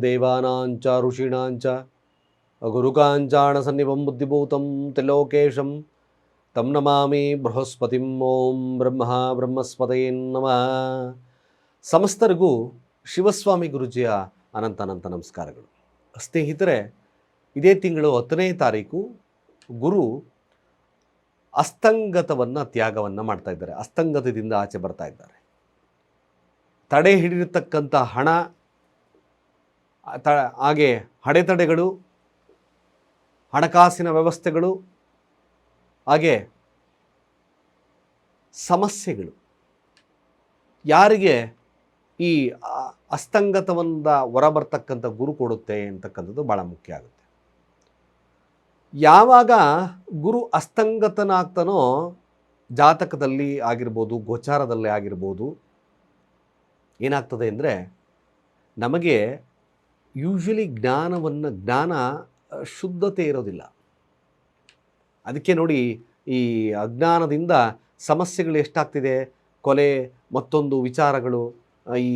ದೇವಾನಾಂಚ ಋಷೀಣಾಂಚ ಗುರುಕಾಂಚಾಣ ಸನ್ನಿಭಂ ಬುದ್ಧಿಭೂತಂ ತ್ರಿಲೋಕೇಶಂ ತಂ ನಮಾಮಿ ಬೃಹಸ್ಪತಿಂ ಓಂ ಬ್ರಹ್ಮ ಬ್ರಹ್ಮಸ್ಪತಯೇ ನಮಃ ಸಮಸ್ತರಿಗೂ ಶಿವಸ್ವಾಮಿ ಗುರುಜಿಯ ಅನಂತ ಅನಂತ ನಮಸ್ಕಾರಗಳು ಸ್ನೇಹಿತರೆ ಇದೇ ತಿಂಗಳು ಹತ್ತನೇ ತಾರೀಕು ಗುರು ಅಸ್ತಂಗತವನ್ನು ತ್ಯಾಗವನ್ನು ಮಾಡ್ತಾ ಇದ್ದಾರೆ. ಅಸ್ತಂಗತದಿಂದ ಆಚೆ ಬರ್ತಾ ಇದ್ದಾರೆ. ತಡೆ ಹಿಡಿದಿರ್ತಕ್ಕಂಥ ಹಣ ತ, ಹಾಗೆ ಅಡೆತಡೆಗಳು, ಹಣಕಾಸಿನ ವ್ಯವಸ್ಥೆಗಳು, ಹಾಗೆ ಸಮಸ್ಯೆಗಳು. ಯಾರಿಗೆ ಈ ಅಸ್ತಂಗತದಿಂದ ಹೊರಬರ್ತಕ್ಕಂಥ ಗುರು ಕೊಡುತ್ತೆ ಅಂತಕ್ಕಂಥದ್ದು ಭಾಳ ಮುಖ್ಯ ಆಗುತ್ತೆ. ಯಾವಾಗ ಗುರು ಅಸ್ತಂಗತನಾಗ್ತಾನೋ ಜಾತಕದಲ್ಲಿ ಆಗಿರ್ಬೋದು, ಗೋಚಾರದಲ್ಲಿ ಆಗಿರ್ಬೋದು, ಏನಾಗ್ತದೆ ಅಂದರೆ ನಮಗೆ ಯೂಶ್ವಲಿ ಜ್ಞಾನವನ್ನು, ಜ್ಞಾನ ಶುದ್ಧತೆ ಇರೋದಿಲ್ಲ. ಅದಕ್ಕೆ ನೋಡಿ ಈ ಅಜ್ಞಾನದಿಂದ ಸಮಸ್ಯೆಗಳು ಎಷ್ಟಾಗ್ತಿದೆ? ಕೊಲೆ, ಮತ್ತೊಂದು ವಿಚಾರಗಳು ಈ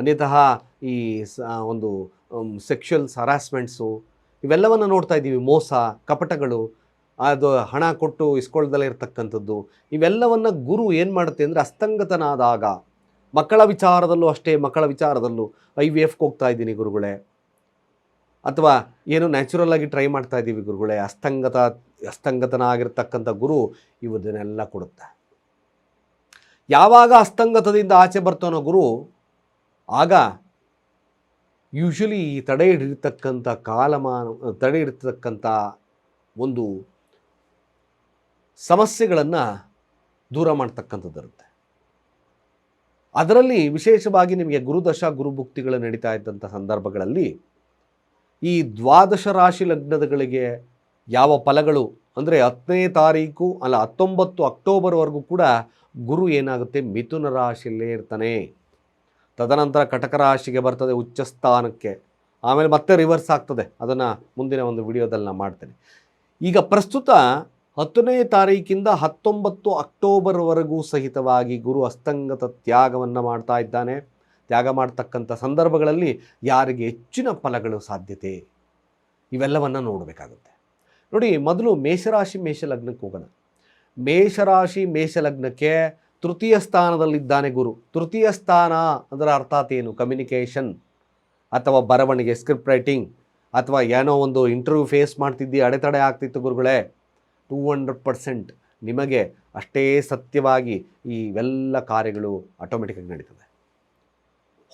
ಅನ್ಯತಃ ಈ ಒಂದು ಸೆಕ್ಷುವಲ್ ಹರಾಸ್ಮೆಂಟ್ಸು ಇವೆಲ್ಲವನ್ನು ನೋಡ್ತಾ ಇದ್ದೀವಿ. ಮೋಸ, ಕಪಟಗಳು, ಅದು ಹಣ ಕೊಟ್ಟು ಇಸ್ಕೊಳ್ದಲ್ಲೇ ಇರ್ತಕ್ಕಂಥದ್ದು. ಇವೆಲ್ಲವನ್ನು ಗುರು ಏನು ಮಾಡುತ್ತೆ ಅಂದರೆ ಅಸ್ತಂಗತನಾದಾಗ ಮಕ್ಕಳ ವಿಚಾರದಲ್ಲೂ ಅಷ್ಟೇ, ಮಕ್ಕಳ ವಿಚಾರದಲ್ಲೂ ಐ ವಿ ಎಫ್ಗೆ ಹೋಗ್ತಾ ಇದ್ದೀನಿ ಗುರುಗಳೇ. ಅಥವಾ ಏನು ನ್ಯಾಚುರಲ್ ಆಗಿ ಟ್ರೈ ಮಾಡ್ತಾ ಇದ್ದೀವಿ ಗುರುಗಳೇ, ಅಸ್ತಂಗತ, ಅಸ್ತಂಗತನಾಗಿರ್ತಕ್ಕಂಥ ಗುರು ಇವುದನ್ನೆಲ್ಲ ಕೊಡುತ್ತೆ. ಯಾವಾಗ ಅಸ್ತಂಗತದಿಂದ ಆಚೆ ಬರ್ತಾನೋ ಗುರು, ಆಗ ಯೂಶಲಿ ತಡೆ ಹಿಡಿರ್ತಕ್ಕಂಥ ಕಾಲಮಾನ ತಡೆ ಹಿಡಿರ್ತಕ್ಕಂಥ ಒಂದು ಸಮಸ್ಯೆಗಳನ್ನು ದೂರ ಮಾಡ್ತಕ್ಕಂಥದ್ದು ಇರುತ್ತೆ ಅದರಲ್ಲಿ ವಿಶೇಷವಾಗಿ ನಿಮಗೆ ಗುರುದಶ, ಗುರುಭುಕ್ತಿಗಳು ನಡೀತಾ ಇದ್ದಂಥ ಸಂದರ್ಭಗಳಲ್ಲಿ ಈ ದ್ವಾದಶ ರಾಶಿ ಲಗ್ನದಗಳಿಗೆ ಯಾವ ಫಲಗಳು, ಅಂದರೆ ಹತ್ತನೇ ತಾರೀಕು ಅಲ್ಲ, ಹತ್ತೊಂಬತ್ತು ಅಕ್ಟೋಬರ್ವರೆಗೂ ಕೂಡ ಗುರು ಏನಾಗುತ್ತೆ, ಮಿಥುನ ರಾಶಿಯಲ್ಲೇ ಇರ್ತಾನೆ. ತದನಂತರ ಕಟಕ ರಾಶಿಗೆ ಬರ್ತದೆ ಉಚ್ಚ ಸ್ಥಾನಕ್ಕೆ ಆಮೇಲೆ ಮತ್ತೆ ರಿವರ್ಸ್ ಆಗ್ತದೆ. ಅದನ್ನು ಮುಂದಿನ ಒಂದು ವಿಡಿಯೋದಲ್ಲಿ ನಾನು ಮಾಡ್ತೇನೆ. ಈಗ ಪ್ರಸ್ತುತ ಹತ್ತನೇ ತಾರೀಕಿಂದ ಹತ್ತೊಂಬತ್ತು ಅಕ್ಟೋಬರ್ವರೆಗೂ ಸಹಿತವಾಗಿ ಗುರು ಅಸ್ತಂಗತ ತ್ಯಾಗವನ್ನು ಮಾಡ್ತಾ ಇದ್ದಾನೆ. ತ್ಯಾಗ ಮಾಡ್ತಕ್ಕಂಥ ಸಂದರ್ಭಗಳಲ್ಲಿ ಯಾರಿಗೆ ಹೆಚ್ಚಿನ ಫಲಗಳು ಸಾಧ್ಯತೆ? ಇವೆಲ್ಲವನ್ನು ನೋಡಬೇಕಾಗುತ್ತೆ. ನೋಡಿ, ಮೊದಲು ಮೇಷರಾಶಿ, ಮೇಷಲಗ್ನಕ್ಕೆ ಹೋಗೋಣ. ಮೇಷರಾಶಿ, ಮೇಷಲಗ್ನಕ್ಕೆ ತೃತೀಯ ಸ್ಥಾನದಲ್ಲಿದ್ದಾನೆ ಗುರು. ತೃತೀಯ ಸ್ಥಾನ ಅದರ ಅರ್ಥಾತ್ ಏನು? ಕಮ್ಯುನಿಕೇಷನ್ ಅಥವಾ ಬರವಣಿಗೆ ಸ್ಕ್ರಿಪ್ಟ್ ರೈಟಿಂಗ್ ಅಥವಾ ಏನೋ ಒಂದು ಇಂಟರ್ವ್ಯೂ ಫೇಸ್ ಮಾಡ್ತಿದ್ದಿ ಅಡೆತಡೆ ಆಗ್ತಿತ್ತು ಗುರುಗಳೇ. ಟೂ ಹಂಡ್ರೆಡ್ ಪರ್ಸೆಂಟ್ ನಿಮಗೆ ಅಷ್ಟೇ ಸತ್ಯವಾಗಿ ಈ ಇವೆಲ್ಲ ಕಾರ್ಯಗಳು ಆಟೋಮೆಟಿಕ್ಕಾಗಿ ನಡೀತದೆ.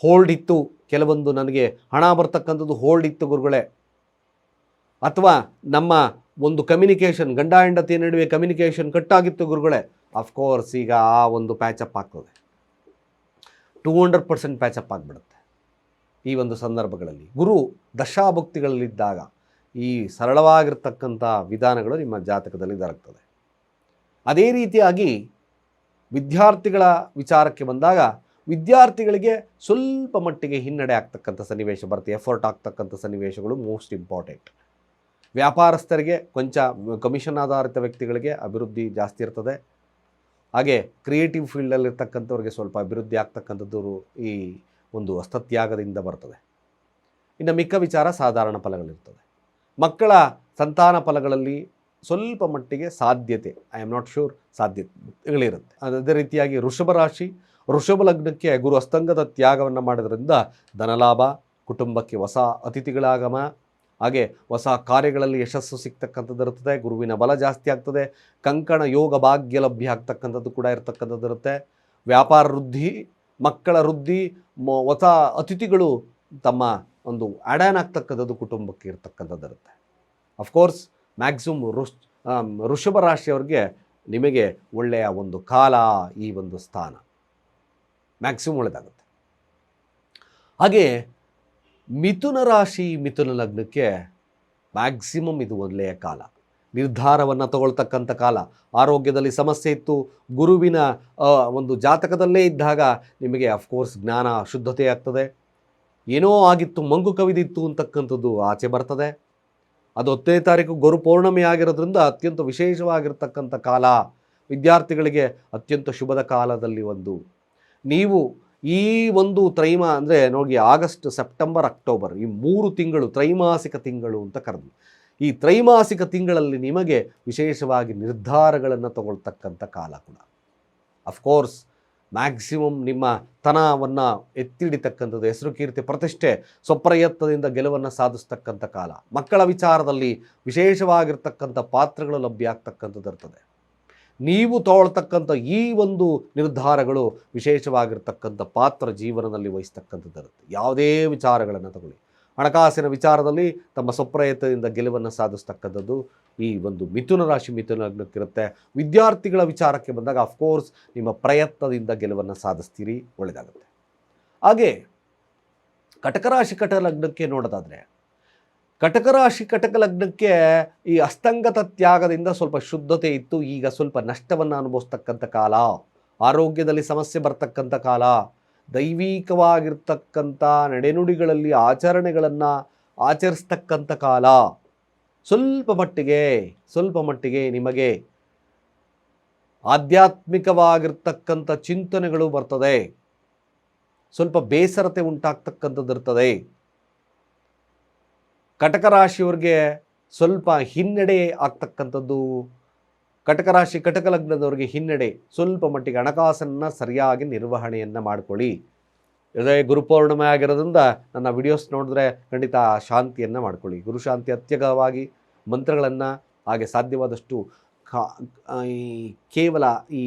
ಹೋಲ್ಡ್ ಇತ್ತು, ಕೆಲವೊಂದು ನನಗೆ ಹಣ ಬರ್ತಕ್ಕಂಥದ್ದು ಹೋಲ್ಡ್ ಇತ್ತು ಗುರುಗಳೇ. ಅಥವಾ ನಮ್ಮ ಒಂದು ಕಮ್ಯುನಿಕೇಷನ್ ಗಂಡ ಹೆಂಡತಿ ನಡುವೆ ಕಮ್ಯುನಿಕೇಷನ್ ಕಟ್ಟಾಗಿತ್ತು ಗುರುಗಳೇ. ಅಫ್ಕೋರ್ಸ್ ಈಗ ಆ ಒಂದು ಪ್ಯಾಚಪ್ ಆಗ್ತದೆ. ಟೂ ಹಂಡ್ರೆಡ್ ಪರ್ಸೆಂಟ್ ಪ್ಯಾಚಪ್ ಆಗಿಬಿಡುತ್ತೆ. ಈ ಒಂದು ಸಂದರ್ಭಗಳಲ್ಲಿ ಗುರು ದಶಾಭಕ್ತಿಗಳಲ್ಲಿದ್ದಾಗ ಈ ಸರಳವಾಗಿರ್ತಕ್ಕಂಥ ವಿಧಾನಗಳು ನಿಮ್ಮ ಜಾತಕದಲ್ಲಿ ದೊರಕ್ತದೆ. ಅದೇ ರೀತಿಯಾಗಿ ವಿದ್ಯಾರ್ಥಿಗಳ ವಿಚಾರಕ್ಕೆ ಬಂದಾಗ ವಿದ್ಯಾರ್ಥಿಗಳಿಗೆ ಸ್ವಲ್ಪ ಮಟ್ಟಿಗೆ ಹಿನ್ನಡೆ ಆಗ್ತಕ್ಕಂಥ ಸನ್ನಿವೇಶ ಬರುತ್ತೆ ಎಫರ್ಟ್ ಆಗ್ತಕ್ಕಂಥ ಸನ್ನಿವೇಶಗಳು ಮೋಸ್ಟ್ ಇಂಪಾರ್ಟೆಂಟ್ ವ್ಯಾಪಾರಸ್ಥರಿಗೆ ಕೊಂಚ ಕಮಿಷನ್ ಆಧಾರಿತ ವ್ಯಕ್ತಿಗಳಿಗೆ ಅಭಿವೃದ್ಧಿ ಜಾಸ್ತಿ ಇರ್ತದೆ. ಹಾಗೆ ಕ್ರಿಯೇಟಿವ್ ಫೀಲ್ಡಲ್ಲಿರ್ತಕ್ಕಂಥವ್ರಿಗೆ ಸ್ವಲ್ಪ ಅಭಿವೃದ್ಧಿ ಆಗ್ತಕ್ಕಂಥದ್ದು ಈ ಒಂದು ಅಸ್ತತ್ಯಾಗದಿಂದ ಬರ್ತದೆ. ಇನ್ನು ಮಿಕ್ಕ ವಿಚಾರ ಸಾಧಾರಣ ಫಲಗಳಿರ್ತದೆ. ಮಕ್ಕಳ ಸಂತಾನ ಫಲಗಳಲ್ಲಿ ಸ್ವಲ್ಪ ಮಟ್ಟಿಗೆ ಸಾಧ್ಯತೆ ಐ ಆಮ್ ನಾಟ್ ಶೂರ್ ಸಾಧ್ಯತೆಗಳಿರುತ್ತೆ. ಅದೇ ರೀತಿಯಾಗಿ ಋಷಭ ರಾಶಿ ಋಷಭ ಲಗ್ನಕ್ಕೆ ಗುರು ಅಸ್ತಂಗದ ತ್ಯಾಗವನ್ನು ಮಾಡೋದ್ರಿಂದ ಧನಲಾಭ, ಕುಟುಂಬಕ್ಕೆ ಹೊಸ ಅತಿಥಿಗಳಾಗಮ, ಹಾಗೆ ಹೊಸ ಕಾರ್ಯಗಳಲ್ಲಿ ಯಶಸ್ಸು ಸಿಗ್ತಕ್ಕಂಥದ್ದು ಇರ್ತದೆ ಗುರುವಿನ ಬಲ ಜಾಸ್ತಿ ಆಗ್ತದೆ, ಕಂಕಣ ಯೋಗ ಭಾಗ್ಯ ಲಭ್ಯ ಆಗ್ತಕ್ಕಂಥದ್ದು ಕೂಡ ಇರತಕ್ಕಂಥದ್ದು ಇರುತ್ತೆ. ವ್ಯಾಪಾರ ವೃದ್ಧಿ, ಮಕ್ಕಳ ವೃದ್ಧಿ ಹೊಸ ಅತಿಥಿಗಳು ತಮ್ಮ ಒಂದು ಆ್ಯಡಾನ್ ಆಗ್ತಕ್ಕಂಥದ್ದು ಕುಟುಂಬಕ್ಕೆ ಇರ್ತಕ್ಕಂಥದ್ದು ಇರುತ್ತೆ ಅಫ್ಕೋರ್ಸ್ ಮ್ಯಾಕ್ಸಿಮಮ್ ಋಷ್ ಋಷಭ ರಾಶಿಯವ್ರಿಗೆ ನಿಮಗೆ ಒಳ್ಳೆಯ ಒಂದು ಕಾಲ ಈ ಒಂದು ಸ್ಥಾನ. ಮ್ಯಾಕ್ಸಿಮಮ್ ಒಳ್ಳೆಯದಾಗುತ್ತೆ ಹಾಗೆ ಮಿಥುನ ರಾಶಿ, ಮಿಥುನ ಲಗ್ನಕ್ಕೆ ಮ್ಯಾಕ್ಸಿಮಮ್ ಇದು ಒಳ್ಳೆಯ ಕಾಲ. ನಿರ್ಧಾರವನ್ನು ತಗೊಳ್ತಕ್ಕಂಥ ಕಾಲ. ಆರೋಗ್ಯದಲ್ಲಿ ಸಮಸ್ಯೆ ಇತ್ತು. ಗುರುವಿನ ಒಂದು ಜಾತಕದಲ್ಲೇ ಇದ್ದಾಗ ನಿಮಗೆ ಅಫ್ಕೋರ್ಸ್ ಜ್ಞಾನ ಶುದ್ಧತೆ ಆಗ್ತದೆ. ಏನೋ ಆಗಿತ್ತು, ಮಂಗು ಕವಿದಿತ್ತು ಅಂತಕ್ಕಂಥದ್ದು ಆಚೆ ಬರ್ತದೆ. ಅದು ಹತ್ತನೇ ತಾರೀಕು ಗುರು ಪೌರ್ಣಮಿ ಆಗಿರೋದ್ರಿಂದ ಅತ್ಯಂತ ವಿಶೇಷವಾಗಿರ್ತಕ್ಕಂಥ ಕಾಲ. ವಿದ್ಯಾರ್ಥಿಗಳಿಗೆ ಅತ್ಯಂತ ಶುಭದ ಕಾಲದಲ್ಲಿ ಒಂದು. ನೀವು ಈ ಒಂದು ತ್ರೈಮ ಅಂದರೆ ನೋಡಿ, ಆಗಸ್ಟ್, ಸೆಪ್ಟೆಂಬರ್, ಅಕ್ಟೋಬರ್ ಈ ಮೂರು ತಿಂಗಳು ತ್ರೈಮಾಸಿಕ ತಿಂಗಳು ಅಂತ ಕರೆದು. ಈ ತ್ರೈಮಾಸಿಕ ತಿಂಗಳಲ್ಲಿ ನಿಮಗೆ ವಿಶೇಷವಾಗಿ ನಿರ್ಧಾರಗಳನ್ನು ತಗೊಳ್ತಕ್ಕಂಥ ಕಾಲ ಕೂಡ. ಅಫ್ಕೋರ್ಸ್ ಮ್ಯಾಕ್ಸಿಮಮ್ ನಿಮ್ಮ ತನವನ್ನು ಎತ್ತಿಡಿತಕ್ಕಂಥದ್ದು ಹೆಸರು ಕೀರ್ತಿ, ಪ್ರತಿಷ್ಠೆ, ಸ್ವಪ್ರಯತ್ನದಿಂದ ಗೆಲುವನ್ನು ಸಾಧಿಸ್ತಕ್ಕಂಥ ಕಾಲ. ಮಕ್ಕಳ ವಿಚಾರದಲ್ಲಿ ವಿಶೇಷವಾಗಿರ್ತಕ್ಕಂಥ ಪಾತ್ರಗಳು ಲಭ್ಯ ಆಗ್ತಕ್ಕಂಥದ್ದು ಇರ್ತದೆ. ನೀವು ತಗೊಳ್ತಕ್ಕಂಥ ಈ ಒಂದು ನಿರ್ಧಾರಗಳು ವಿಶೇಷವಾಗಿರ್ತಕ್ಕಂಥ ಪಾತ್ರ ಜೀವನದಲ್ಲಿ ವಹಿಸ್ತಕ್ಕಂಥದ್ದು ಇರುತ್ತೆ. ಯಾವುದೇ ವಿಚಾರಗಳನ್ನು ತಗೊಳ್ಳಿ. ಹಣಕಾಸಿನ ವಿಚಾರದಲ್ಲಿ ತಮ್ಮ ಸ್ವಪ್ರಯತ್ನದಿಂದ ಗೆಲುವನ್ನು ಸಾಧಿಸ್ತಕ್ಕಂಥದ್ದು ಈ ಒಂದು ಮಿಥುನ ರಾಶಿ, ಮಿಥುನ ಲಗ್ನಕ್ಕಿರುತ್ತೆ. ವಿದ್ಯಾರ್ಥಿಗಳ ವಿಚಾರಕ್ಕೆ ಬಂದಾಗ ಅಫ್ಕೋರ್ಸ್ ನಿಮ್ಮ ಪ್ರಯತ್ನದಿಂದ ಗೆಲುವನ್ನು ಸಾಧಿಸ್ತೀರಿ, ಒಳ್ಳೆಯದಾಗುತ್ತೆ. ಹಾಗೆ ಕಟಕ ರಾಶಿ ಕಟಕ ಲಗ್ನಕ್ಕೆ ನೋಡೋದಾದರೆ ಕಟಕ ರಾಶಿ ಕಟಕ ಲಗ್ನಕ್ಕೆ ಈ ಅಸ್ತಂಗತ ತ್ಯಾಗದಿಂದ ಸ್ವಲ್ಪ ಶುದ್ಧತೆ ಇತ್ತು, ಈಗ ಸ್ವಲ್ಪ ನಷ್ಟವನ್ನು ಅನುಭವಿಸ್ತಕ್ಕಂಥ ಕಾಲ. ಆರೋಗ್ಯದಲ್ಲಿ ಸಮಸ್ಯೆ ಬರ್ತಕ್ಕಂಥ ಕಾಲ. ದೈವಿಕವಾಗಿರ್ತಕ್ಕಂಥ ನಡೆನುಡಿಗಳಲ್ಲಿ ಆಚರಣೆಗಳನ್ನು ಆಚರಿಸ್ತಕ್ಕಂಥ ಕಾಲ. ಸ್ವಲ್ಪ ಮಟ್ಟಿಗೆ ಸ್ವಲ್ಪ ಮಟ್ಟಿಗೆ ನಿಮಗೆ ಆಧ್ಯಾತ್ಮಿಕವಾಗಿರ್ತಕ್ಕಂಥ ಚಿಂತನೆಗಳು ಬರ್ತದೆ. ಸ್ವಲ್ಪ ಬೇಸರತೆ ಉಂಟಾಗ್ತಕ್ಕಂಥದ್ದಿರ್ತದೆ ಕಟಕ ರಾಶಿಯವ್ರಿಗೆ ಸ್ವಲ್ಪ ಹಿನ್ನಡೆ ಆಗ್ತಕ್ಕಂಥದ್ದು ಕಟಕ ರಾಶಿ ಕಟಕ ಲಗ್ನದವರಿಗೆ ಹಿನ್ನಡೆ ಸ್ವಲ್ಪ ಮಟ್ಟಿಗೆ ಹಣಕಾಸನ್ನು ಸರಿಯಾಗಿ ನಿರ್ವಹಣೆಯನ್ನು ಮಾಡ್ಕೊಳ್ಳಿ. ಇದೇ ಗುರುಪೌರ್ಣಿಮೆ ಆಗಿರೋದ್ರಿಂದ ನನ್ನ ವಿಡಿಯೋಸ್ ನೋಡಿದ್ರೆ ಖಂಡಿತ ಶಾಂತಿಯನ್ನು ಮಾಡ್ಕೊಳ್ಳಿ. ಗುರುಶಾಂತಿ ಅತ್ಯಗವಾಗಿ ಮಂತ್ರಗಳನ್ನು ಹಾಗೆ ಸಾಧ್ಯವಾದಷ್ಟು ಈ ಕೇವಲ ಈ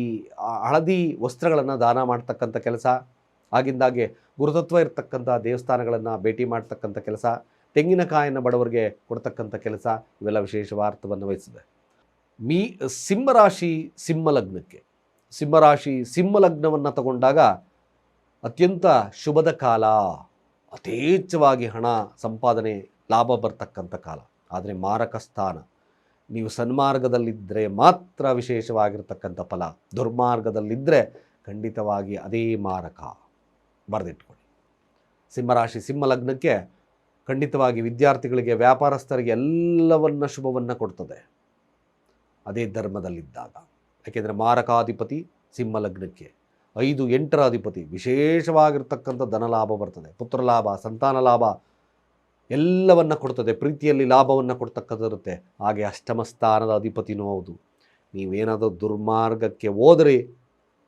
ಹಳದಿ ವಸ್ತ್ರಗಳನ್ನು ದಾನ ಮಾಡ್ತಕ್ಕಂಥ ಕೆಲಸ ಆಗಿಂದಾಗೆ ಗುರುತತ್ವ ಇರತಕ್ಕಂಥ ದೇವಸ್ಥಾನಗಳನ್ನು ಭೇಟಿ ಮಾಡ್ತಕ್ಕಂಥ ಕೆಲಸ ತೆಂಗಿನಕಾಯನ್ನು ಬಡವರಿಗೆ ಕೊಡ್ತಕ್ಕಂಥ ಕೆಲಸ ಇವೆಲ್ಲ ವಿಶೇಷವಾರ್ಥವನ್ನು ವಹಿಸಿದೆ ಮೀ, ಸಿಂಹರಾಶಿ ಸಿಂಹಲಗ್ನಕ್ಕೆ. ಸಿಂಹರಾಶಿ ಸಿಂಹಲಗ್ನವನ್ನು ತಗೊಂಡಾಗ ಅತ್ಯಂತ ಶುಭದ ಕಾಲ, ಯಥೇಚ್ಛವಾಗಿ ಹಣ ಸಂಪಾದನೆ, ಲಾಭ ಬರ್ತಕ್ಕಂಥ ಕಾಲ. ಆದರೆ ಮಾರಕ ಸ್ಥಾನ. ನೀವು ಸನ್ಮಾರ್ಗದಲ್ಲಿದ್ದರೆ ಮಾತ್ರ ವಿಶೇಷವಾಗಿರ್ತಕ್ಕಂಥ ಫಲ. ದುರ್ಮಾರ್ಗದಲ್ಲಿದ್ದರೆ ಖಂಡಿತವಾಗಿ ಅದೇ ಮಾರಕ. ಬರೆದಿಟ್ಕೊಳ್ಳಿ. ಸಿಂಹರಾಶಿ ಸಿಂಹಲಗ್ನಕ್ಕೆ ಖಂಡಿತವಾಗಿ ವಿದ್ಯಾರ್ಥಿಗಳಿಗೆ ವ್ಯಾಪಾರಸ್ಥರಿಗೆ ಎಲ್ಲವನ್ನ ಶುಭವನ್ನು ಕೊಡ್ತದೆ. ಅದೇ ಧರ್ಮದಲ್ಲಿದ್ದಾಗ. ಯಾಕೆಂದರೆ ಮಾರಕಾಧಿಪತಿ ಸಿಂಹಲಗ್ನಕ್ಕೆ. ಐದು, ಎಂಟರ ಅಧಿಪತಿ. ವಿಶೇಷವಾಗಿರ್ತಕ್ಕಂಥ ಧನಲಾಭ ಬರ್ತದೆ. ಪುತ್ರ ಲಾಭ ಸಂತಾನ ಲಾಭ ಎಲ್ಲವನ್ನು ಕೊಡ್ತದೆ. ಪ್ರೀತಿಯಲ್ಲಿ ಲಾಭವನ್ನು ಕೊಡ್ತಕ್ಕಂಥದ್ದಿರುತ್ತೆ. ಹಾಗೆ ಅಷ್ಟಮ ಸ್ಥಾನದ ಅಧಿಪತಿನೂ ಹೌದು. ನೀವೇನಾದರೂ ದುರ್ಮಾರ್ಗಕ್ಕೆ ಹೋದರೆ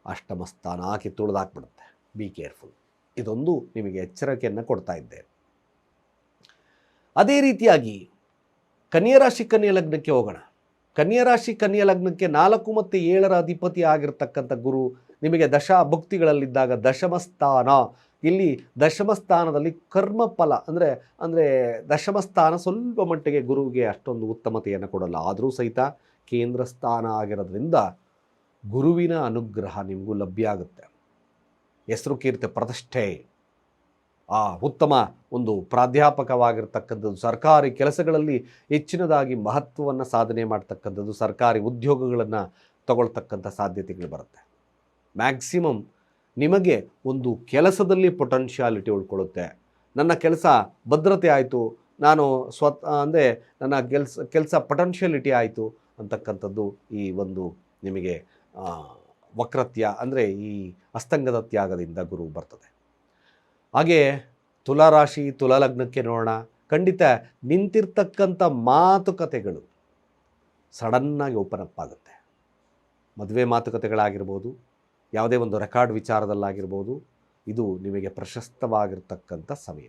ಅಷ್ಟಮ ಸ್ಥಾನ ಹಾಕಿ ತುಳಿದಾಕ್ಬಿಡುತ್ತೆ. ಬಿ ಕೇರ್ಫುಲ್ ಇದೊಂದು ನಿಮಗೆ ಎಚ್ಚರಿಕೆಯನ್ನು ಕೊಡ್ತಾ ಇದ್ದೆ. ಅದೇ ರೀತಿಯಾಗಿ ಕನ್ಯರಾಶಿ ಕನ್ಯಾ ಲಗ್ನಕ್ಕೆ ಹೋಗೋಣ. ಕನ್ಯಾ ರಾಶಿ, ಕನ್ಯಾ ಲಗ್ನಕ್ಕೆ ನಾಲ್ಕು ಮತ್ತು ಏಳರ ಅಧಿಪತಿ ಆಗಿರ್ತಕ್ಕಂಥ ಗುರು ನಿಮಗೆ ದಶಾ ಭಕ್ತಿಗಳಲ್ಲಿದ್ದಾಗ ದಶಮ ಸ್ಥಾನ. ಇಲ್ಲಿ ದಶಮ ಸ್ಥಾನದಲ್ಲಿ ಕರ್ಮ ಫಲ ಅಂದರೆ ಅಂದರೆ ದಶಮ ಸ್ಥಾನ ಸ್ವಲ್ಪ ಮಟ್ಟಿಗೆ ಗುರುವಿಗೆ ಅಷ್ಟೊಂದು ಉತ್ತಮತೆಯನ್ನು ಕೊಡಲ್ಲ. ಆದರೂ ಸಹಿತ ಕೇಂದ್ರ ಸ್ಥಾನ ಆಗಿರೋದ್ರಿಂದ ಗುರುವಿನ ಅನುಗ್ರಹ ನಿಮಗೂ ಲಭ್ಯ ಆಗುತ್ತೆ. ಹೆಸರು ಕೀರ್ತಿ ಪ್ರತಿಷ್ಠೆ. ಆ ಉತ್ತಮ ಒಂದು ಪ್ರಾಧ್ಯಾಪಕವಾಗಿರ್ತಕ್ಕಂಥದ್ದು, ಸರ್ಕಾರಿ ಕೆಲಸಗಳಲ್ಲಿ ಹೆಚ್ಚಿನದಾಗಿ ಮಹತ್ವವನ್ನು ಸಾಧನೆ ಮಾಡ್ತಕ್ಕಂಥದ್ದು, ಸರ್ಕಾರಿ ಉದ್ಯೋಗಗಳನ್ನು ತಗೊಳ್ತಕ್ಕಂಥ ಸಾಧ್ಯತೆಗಳು ಬರುತ್ತೆ. ಮ್ಯಾಕ್ಸಿಮಮ್ ನಿಮಗೆ ಒಂದು ಕೆಲಸದಲ್ಲಿ ಪೊಟೆನ್ಷಿಯಾಲಿಟಿ ಉಳ್ಕೊಳ್ಳುತ್ತೆ. ನನ್ನ ಕೆಲಸ ಭದ್ರತೆ ಆಯಿತು, ನಾನು ಸ್ವತ್ ಅಂದರೆ ನನ್ನ ಕೆಲಸ ಕೆಲಸ ಪೊಟೆನ್ಷಿಯಾಲಿಟಿ ಆಯಿತು ಅಂತಕ್ಕಂಥದ್ದು ಈ ಒಂದು ನಿಮಗೆ ವಕ್ರತ್ಯ, ಅಂದರೆ ಈ ಅಸ್ತಂಗದ ತ್ಯಾಗದಿಂದ ಗುರು ಬರ್ತದೆ. ಹಾಗೆ ತುಲಾರಾಶಿ, ತುಲಾಲಗ್ನಕ್ಕೆ ನೋಡೋಣ. ಖಂಡಿತ ನಿಂತಿರ್ತಕ್ಕಂಥ ಮಾತುಕತೆಗಳು ಸಡನ್ನಾಗಿ ಓಪನ್ ಅಪ್ ಆಗುತ್ತೆ. ಮದುವೆ ಮಾತುಕತೆಗಳಾಗಿರ್ಬೋದು, ಯಾವುದೇ ಒಂದು ರೆಕಾರ್ಡ್ ವಿಚಾರದಲ್ಲಾಗಿರ್ಬೋದು, ಇದು ನಿಮಗೆ ಪ್ರಶಸ್ತವಾಗಿರ್ತಕ್ಕಂಥ ಸಮಯ.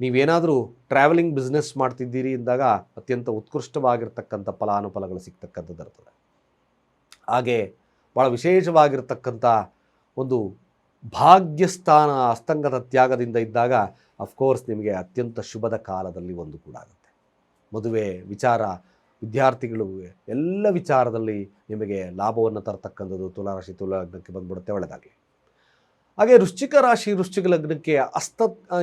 ನೀವೇನಾದರೂ ಟ್ರಾವೆಲಿಂಗ್ ಬಿಸ್ನೆಸ್ ಮಾಡ್ತಿದ್ದೀರಿ ಅಂದಾಗ ಅತ್ಯಂತ ಉತ್ಕೃಷ್ಟವಾಗಿರ್ತಕ್ಕಂಥ ಫಲಾನುಫಲಗಳು ಸಿಗ್ತಕ್ಕಂಥದ್ದು ಇರ್ತದೆ ಹಾಗೆ ಭಾಳ ವಿಶೇಷವಾಗಿರ್ತಕ್ಕಂಥ ಒಂದು ಭಾಗ್ಯಸ್ಥಾನ ಅಸ್ತಂಗದ ತ್ಯಾಗದಿಂದ ಇದ್ದಾಗ ಅಫ್ಕೋರ್ಸ್ ನಿಮಗೆ ಅತ್ಯಂತ ಶುಭದ ಕಾಲದಲ್ಲಿ ಒಂದು ಕೂಡ ಆಗುತ್ತೆ. ಮದುವೆ, ವಿಚಾರ, ವಿದ್ಯಾರ್ಥಿಗಳು, ಎಲ್ಲ ವಿಚಾರದಲ್ಲಿ ನಿಮಗೆ ಲಾಭವನ್ನು ತರತಕ್ಕಂಥದ್ದು ತುಲಾರಾಶಿ, ತುಲಾ ಲಗ್ನಕ್ಕೆ ಬಂದ್ಬಿಡುತ್ತೆ ಒಳ್ಳೆಯದಾಗಲಿ ಹಾಗೆ ವೃಶ್ಚಿಕ ರಾಶಿ, ವೃಶ್ಚಿಕ ಲಗ್ನಕ್ಕೆ ಅಸ್ತ,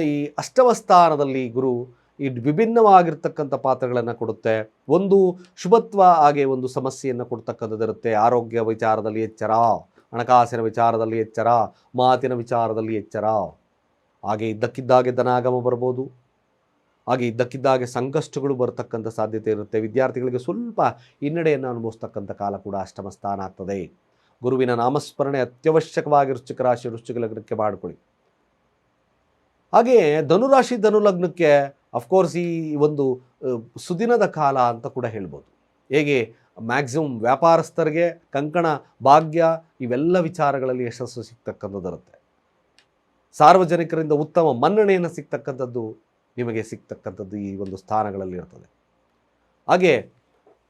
ಈ ಅಷ್ಟಮ ಸ್ಥಾನದಲ್ಲಿ ಗುರು ಈ ವಿಭಿನ್ನವಾಗಿರ್ತಕ್ಕಂಥ ಪಾತ್ರಗಳನ್ನು ಕೊಡುತ್ತೆ. ಒಂದು ಶುಭತ್ವ ಹಾಗೆ ಒಂದು ಸಮಸ್ಯೆಯನ್ನು ಕೊಡ್ತಕ್ಕಂಥದ್ದಿರುತ್ತೆ. ಆರೋಗ್ಯ ವಿಚಾರದಲ್ಲಿ ಎಚ್ಚರ. ಹಣಕಾಸಿನ ವಿಚಾರದಲ್ಲಿ ಎಚ್ಚರ, ಮಾತಿನ ವಿಚಾರದಲ್ಲಿ ಎಚ್ಚರ. ಹಾಗೆ ಇದ್ದಕ್ಕಿದ್ದಾಗೆ ಧನಾಗಮ ಬರ್ಬೋದು ಹಾಗೆ ಇದ್ದಕ್ಕಿದ್ದಾಗೆ ಸಂಕಷ್ಟಗಳು ಬರತಕ್ಕಂಥ ಸಾಧ್ಯತೆ ಇರುತ್ತೆ. ವಿದ್ಯಾರ್ಥಿಗಳಿಗೆ ಸ್ವಲ್ಪ ಹಿನ್ನಡೆಯನ್ನು ಅನುಭವಿಸ್ತಕ್ಕಂಥ ಕಾಲ ಕೂಡ ಅಷ್ಟಮ ಸ್ಥಾನ ಆಗ್ತದೆ. ಗುರುವಿನ ನಾಮಸ್ಮರಣೆ ಅತ್ಯವಶ್ಯಕವಾಗಿ ವೃಶ್ಚಿಕ ರಾಶಿ ವೃಶ್ಚಿಕ ಲಗ್ನಕ್ಕೆ ಮಾಡಿಕೊಳ್ಳಿ. ಹಾಗೆಯೇ ಧನುರಾಶಿ ಧನುಲಗ್ನಕ್ಕೆ ಅಫ್ಕೋರ್ಸ್ ಈ ಒಂದು ಸುದಿನದ ಕಾಲ ಅಂತ ಕೂಡ ಹೇಳ್ಬೋದು. ಹೇಗೆ? ಮ್ಯಾಕ್ಸಿಮಮ್ ವ್ಯಾಪಾರಸ್ಥರಿಗೆ ಕಂಕಣ, ಭಾಗ್ಯ ಇವೆಲ್ಲ ವಿಚಾರಗಳಲ್ಲಿ ಯಶಸ್ಸು ಸಿಗ್ತಕ್ಕಂಥದ್ದಿರುತ್ತೆ ಸಾರ್ವಜನಿಕರಿಂದ ಉತ್ತಮ ಮನ್ನಣೆಯನ್ನು ಸಿಗ್ತಕ್ಕಂಥದ್ದು ನಿಮಗೆ ಸಿಗ್ತಕ್ಕಂಥದ್ದು ಈ ಒಂದು ಸ್ಥಾನಗಳಲ್ಲಿ ಇರ್ತದೆ. ಹಾಗೆ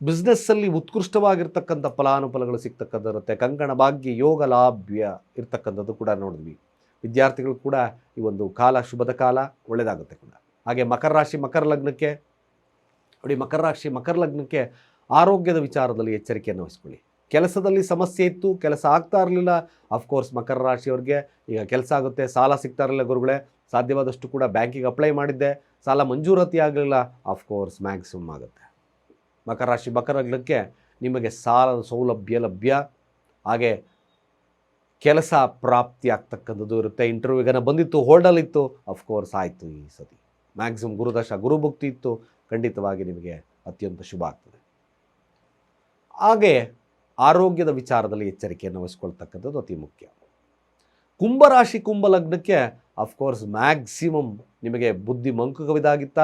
ಬಿಸ್ನೆಸ್ಸಲ್ಲಿ ಉತ್ಕೃಷ್ಟವಾಗಿರ್ತಕ್ಕಂಥ ಫಲಾನುಫಲಗಳು ಸಿಗ್ತಕ್ಕಂಥದ್ದಿರುತ್ತೆ ಕಂಕಣ, ಭಾಗ್ಯ, ಯೋಗ, ಲಾಭ್ಯ ಇರ್ತಕ್ಕಂಥದ್ದು ಕೂಡ ನೋಡಿದ್ವಿ. ವಿದ್ಯಾರ್ಥಿಗಳು ಕೂಡ ಈ ಒಂದು ಕಾಲ, ಶುಭದ ಕಾಲ ಒಳ್ಳೆಯದಾಗುತ್ತೆ ಕೂಡ. ಹಾಗೆ ಮಕರ ರಾಶಿ, ಮಕರ ಲಗ್ನಕ್ಕೆ ನೋಡಿ, ಮಕರ ರಾಶಿ, ಮಕರ ಲಗ್ನಕ್ಕೆ ಆರೋಗ್ಯದ ವಿಚಾರದಲ್ಲಿ ಎಚ್ಚರಿಕೆಯನ್ನು ವಹಿಸ್ಕೊಳ್ಳಿ. ಕೆಲಸದಲ್ಲಿ ಸಮಸ್ಯೆ ಇತ್ತು, ಕೆಲಸ ಆಗ್ತಾ ಇರಲಿಲ್ಲ ಅಫ್ಕೋರ್ಸ್ ಮಕರ ರಾಶಿಯವ್ರಿಗೆ ಈಗ ಕೆಲಸ ಆಗುತ್ತೆ, ಸಾಲ ಸಿಗ್ತಾ ಇರಲಿಲ್ಲ ಗುರುಗಳೇ, ಸಾಧ್ಯವಾದಷ್ಟು ಕೂಡ ಬ್ಯಾಂಕಿಗೆ ಅಪ್ಲೈ ಮಾಡಿದ್ದೆ, ಸಾಲ ಮಂಜೂರಾತಿ ಆಗಲಿಲ್ಲ ಅಫ್ಕೋರ್ಸ್ ಮ್ಯಾಕ್ಸಿಮಮ್ ಆಗುತ್ತೆ. ಮಕರ ರಾಶಿ ಮಕರಗ್ಲಕ್ಕೆ ನಿಮಗೆ ಸಾಲದ ಸೌಲಭ್ಯ ಲಭ್ಯ, ಹಾಗೆ ಕೆಲಸ ಪ್ರಾಪ್ತಿ ಆಗ್ತಕ್ಕಂಥದ್ದು ಇರುತ್ತೆ ಇಂಟರ್ವ್ಯೂಗನ ಬಂದಿತ್ತು ಹೋಲ್ಡಲ್ಲಿತ್ತು ಅಫ್ಕೋರ್ಸ್ ಆಯಿತು ಈ ಸತಿ. ಮ್ಯಾಕ್ಸಿಮಮ್ ಗುರುದಶ, ಗುರುಭುಕ್ತಿ ಇತ್ತು, ಖಂಡಿತವಾಗಿ ನಿಮಗೆ ಅತ್ಯಂತ ಶುಭ ಆಗ್ತದೆ. ಹಾಗೆ ಆರೋಗ್ಯದ ವಿಚಾರದಲ್ಲಿ ಎಚ್ಚರಿಕೆಯನ್ನು ವಹಿಸ್ಕೊಳ್ತಕ್ಕಂಥದ್ದು ಅತಿ ಮುಖ್ಯ. ಕುಂಭರಾಶಿ ಕುಂಭ ಲಗ್ನಕ್ಕೆ ಅಫ್ಕೋರ್ಸ್ ಮ್ಯಾಕ್ಸಿಮಮ್ ನಿಮಗೆ ಬುದ್ಧಿ ಮಂಕುಕವಿದಾಗಿತ್ತ,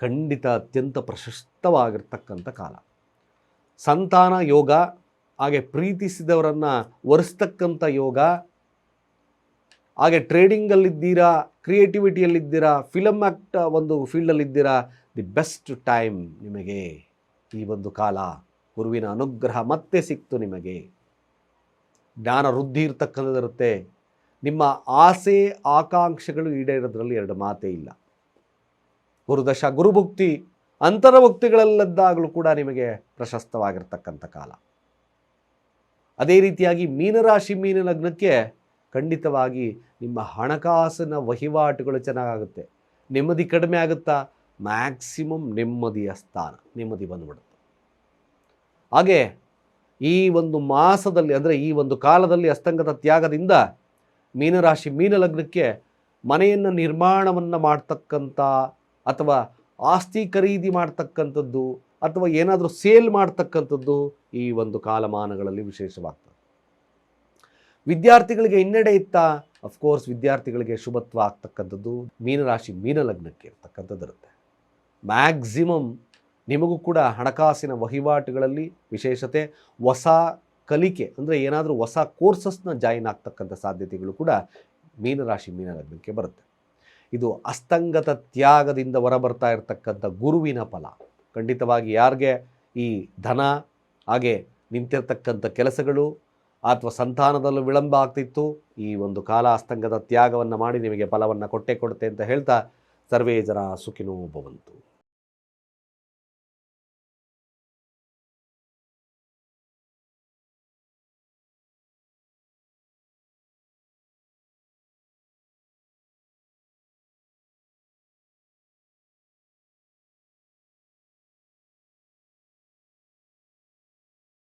ಖಂಡಿತ ಅತ್ಯಂತ ಪ್ರಶಸ್ತವಾಗಿರ್ತಕ್ಕಂಥ ಕಾಲ. ಸಂತಾನ ಯೋಗ, ಹಾಗೆ ಪ್ರೀತಿಸಿದವರನ್ನು ಒರೆಸ್ತಕ್ಕಂಥ ಯೋಗ, ಹಾಗೆ ಟ್ರೇಡಿಂಗಲ್ಲಿದ್ದೀರಾ ಕ್ರಿಯೇಟಿವಿಟಿಯಲ್ಲಿದ್ದೀರಾ ಫಿಲಮ್ ಆ್ಯಕ್ಟ್ ಒಂದು ಫೀಲ್ಡಲ್ಲಿದ್ದೀರಾ ದಿ ಬೆಸ್ಟ್ ಟೈಮ್ ನಿಮಗೆ ಈ ಒಂದು ಕಾಲ. ಗುರುವಿನ ಅನುಗ್ರಹ ಮತ್ತೆ ಸಿಕ್ತು ನಿಮಗೆ. ಜ್ಞಾನ ವೃದ್ಧಿ ಇರತಕ್ಕಂಥದ್ದಿರುತ್ತೆ. ನಿಮ್ಮ ಆಸೆ, ಆಕಾಂಕ್ಷೆಗಳು ಈಡೇರೋದ್ರಲ್ಲಿ ಎರಡು ಮಾತೇ ಇಲ್ಲ. ಗುರುದಶ, ಗುರುಭುಕ್ತಿ ಅಂತರಭುಕ್ತಿಗಳಲ್ಲದ್ದಾಗಲೂ ಕೂಡ ನಿಮಗೆ ಪ್ರಶಸ್ತವಾಗಿರ್ತಕ್ಕಂಥ ಕಾಲ. ಅದೇ ರೀತಿಯಾಗಿ ಮೀನರಾಶಿ, ಮೀನ ಲಗ್ನಕ್ಕೆ ಖಂಡಿತವಾಗಿ ನಿಮ್ಮ ಹಣಕಾಸಿನ ವಹಿವಾಟುಗಳು ಚೆನ್ನಾಗುತ್ತೆ ನೆಮ್ಮದಿ ಕಡಿಮೆ ಆಗುತ್ತಾ ಮ್ಯಾಕ್ಸಿಮಮ್ ನೆಮ್ಮದಿಯ ಸ್ಥಾನ, ನೆಮ್ಮದಿ ಬಂದ್ಬಿಡುತ್ತೆ. ಹಾಗೆ ಈ ಒಂದು ಮಾಸದಲ್ಲಿ ಅಂದರೆ ಈ ಒಂದು ಕಾಲದಲ್ಲಿ ಅಸ್ತಂಗದ ತ್ಯಾಗದಿಂದ ಮೀನರಾಶಿ ಮೀನ ಲಗ್ನಕ್ಕೆ ಮನೆಯನ್ನು ನಿರ್ಮಾಣವನ್ನು ಮಾಡ್ತಕ್ಕಂಥ ಅಥವಾ ಆಸ್ತಿ ಖರೀದಿ ಮಾಡ್ತಕ್ಕಂಥದ್ದು ಅಥವಾ ಏನಾದರೂ ಸೇಲ್ ಮಾಡ್ತಕ್ಕಂಥದ್ದು ಈ ಒಂದು ಕಾಲಮಾನಗಳಲ್ಲಿ ವಿಶೇಷವಾಗ್ತದೆ. ವಿದ್ಯಾರ್ಥಿಗಳಿಗೆ ಹಿನ್ನಡೆ ಇತ್ತ ಅಫ್ಕೋರ್ಸ್ ವಿದ್ಯಾರ್ಥಿಗಳಿಗೆ ಶುಭತ್ವ ಆಗ್ತಕ್ಕಂಥದ್ದು ಮೀನರಾಶಿ ಮೀನ ಲಗ್ನಕ್ಕೆ ಇರ್ತಕ್ಕಂಥದ್ದು ಇರುತ್ತೆ ಮ್ಯಾಕ್ಸಿಮಮ್ ನಿಮಗೂ ಕೂಡ ಹಣಕಾಸಿನ ವಹಿವಾಟುಗಳಲ್ಲಿ ವಿಶೇಷತೆ ಹೊಸ ಕಲಿಕೆ ಅಂದರೆ ಏನಾದರೂ ಹೊಸ ಕೋರ್ಸಸ್ನ ಜಾಯಿನ್ ಆಗ್ತಕ್ಕಂಥ ಸಾಧ್ಯತೆಗಳು ಕೂಡ ಮೀನರಾಶಿ ಮೀನ ಲಗ್ನಕ್ಕೆ ಬರುತ್ತೆ. ಇದು ಅಸ್ತಂಗತ ತ್ಯಾಗದಿಂದ ಹೊರಬರ್ತಾ ಇರತಕ್ಕಂಥ ಗುರುವಿನ ಫಲ. ಖಂಡಿತವಾಗಿ ಯಾರಿಗೆ ಈ ಧನ, ಹಾಗೆ ನಿಂತಿರ್ತಕ್ಕಂಥ ಕೆಲಸಗಳು ಅಥವಾ ಸಂತಾನದಲ್ಲೂ ವಿಳಂಬ ಆಗ್ತಿತ್ತು, ಈ ಒಂದು ಕಾಲ ಅಸ್ತಂಗದ ತ್ಯಾಗವನ್ನು ಮಾಡಿ ನಿಮಗೆ ಫಲವನ್ನು ಕೊಟ್ಟೆ ಕೊಡುತ್ತೆ ಅಂತ ಹೇಳ್ತಾ ಸರ್ವೇ ಜನ ಸುಖಿನೋ ಭವಂತು.